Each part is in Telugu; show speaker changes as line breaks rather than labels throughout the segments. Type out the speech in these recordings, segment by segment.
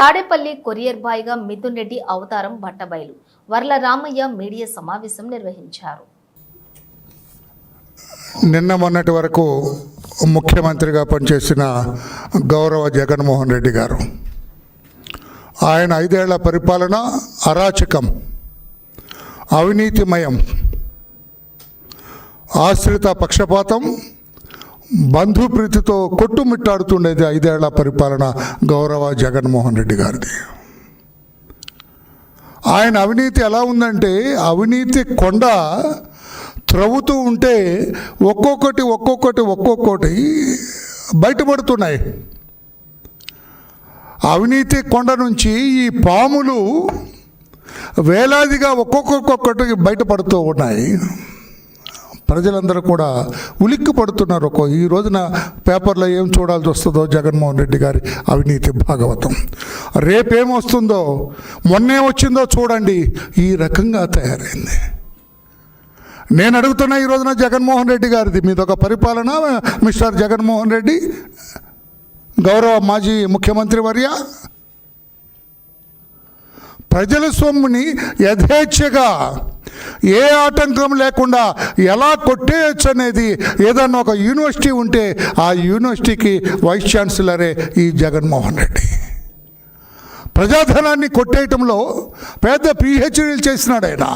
తాడేపల్లి కొరియర్ బాయ్గా మిథున్ రెడ్డి అవతారం బట్టబయలు. వర్ల రామయ్య మీడియా సమావేశం నిర్వహించారు.
నిన్న మొన్నటి వరకు ముఖ్యమంత్రిగా పనిచేసిన గౌరవ జగన్మోహన్ రెడ్డి గారు. ఆయన ఐదేళ్ళ పరిపాలన అరాచకం అవినీతిమయం ఆశ్రిత పక్షపాతం బంధుప్రీతితో కొట్టుమిట్టాడుతుండేది ఐదేళ్ళ పరిపాలన గౌరవ జగన్మోహన్ రెడ్డి గారిది. ఆయన అవినీతి ఎలా ఉందంటే అవినీతి కొండ త్రవ్వుతూ ఉంటే ఒక్కొక్కటి ఒక్కొక్కటి ఒక్కొక్కటి బయటపడుతున్నాయి. అవినీతి కొండ నుంచి ఈ పాములు వేలాదిగా ఒక్కొక్కటి బయటపడుతూ ఉన్నాయి. ప్రజలందరూ కూడా ఉలిక్కి పడుతున్నారు ఒక్కో ఈ రోజున పేపర్లో ఏం చూడాల్సి వస్తుందో జగన్మోహన్ రెడ్డి గారి అవినీతి భాగవతం. రేపేమొస్తుందో మొన్నే వచ్చిందో చూడండి. ఈ రకంగా తయారైంది. నేను అడుగుతున్న ఈ రోజున జగన్మోహన్ రెడ్డి గారిది మీదొక పరిపాలన మిస్టర్ జగన్మోహన్ రెడ్డి గౌరవ మాజీ ముఖ్యమంత్రి వర్య ప్రజల సొమ్ముని యథేచ్ఛగా ఏ ఆటంకం లేకుండా ఎలా కొట్టేయచ్చు అనేది ఏదన్నా ఒక యూనివర్సిటీ ఉంటే ఆ యూనివర్సిటీకి వైస్ ఛాన్సలరే ఈ జగన్మోహన్ రెడ్డి. ప్రజాధనాన్ని కొట్టేయటంలో పెద్ద పిహెచ్డీలు చేసినాడు ఆయన.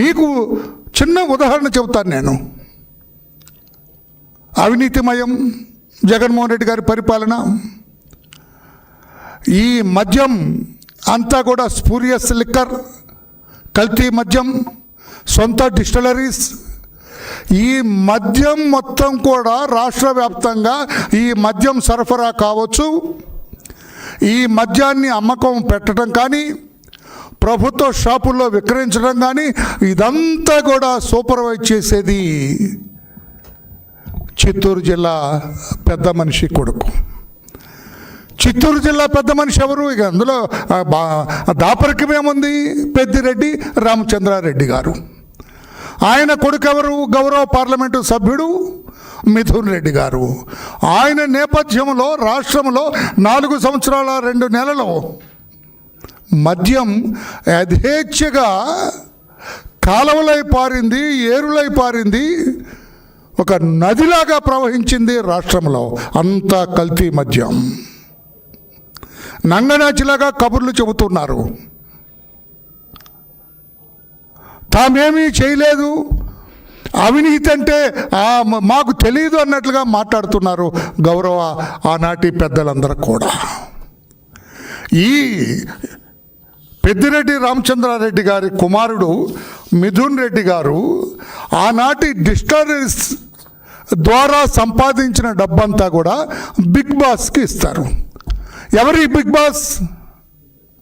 మీకు చిన్న ఉదాహరణ చెబుతాను నేను. అవినీతిమయం జగన్మోహన్ రెడ్డి గారి పరిపాలన ఈ మద్యం అంతా కూడా స్పూరియస్ లిక్కర్ కల్తీ మద్యం సొంత డిస్టిలరీస్. ఈ మద్యం మొత్తం కూడా రాష్ట్ర వ్యాప్తంగా ఈ మద్యం సరఫరా కావచ్చు. ఈ మద్యాన్ని అమ్మకం పెట్టడం కానీ ప్రభుత్వ షాపుల్లో విక్రయించడం కానీ ఇదంతా కూడా సూపర్వైజ్ చేసేది చిత్తూరు జిల్లా పెద్ద మనిషి కొడుకు. చిత్తూరు జిల్లా పెద్ద మనిషి ఎవరు? ఇక అందులో బా- దాపరికం ఏముంది? పెద్దిరెడ్డి రామచంద్రారెడ్డి గారు. ఆయన కొడుకెవరు? గౌరవ పార్లమెంటు సభ్యుడు మిథున్ రెడ్డి గారు. ఆయన నేపథ్యంలో రాష్ట్రంలో నాలుగు సంవత్సరాల రెండు నెలలు మద్యం యథేచ్ఛగా కాలువలై పారింది ఏరులై పారింది ఒక నదిలాగా ప్రవహించింది రాష్ట్రంలో. అంతా కల్తీ మద్యం. నంగనాచిలాగా కబుర్లు చెబుతున్నారు. తామేమీ చేయలేదు. అవినీతి అంటే మాకు తెలియదు అన్నట్లుగా మాట్లాడుతున్నారు గౌరవ ఆనాటి పెద్దలందరూ కూడా. ఈ పెద్దిరెడ్డి రామచంద్రారెడ్డి గారి కుమారుడు మిథున్ రెడ్డి గారు ఆనాటి డిస్టరీస్ ద్వారా సంపాదించిన డబ్బంతా కూడా బిగ్ బాస్కి ఇస్తారు. ఎవరి బిగ్ బాస్?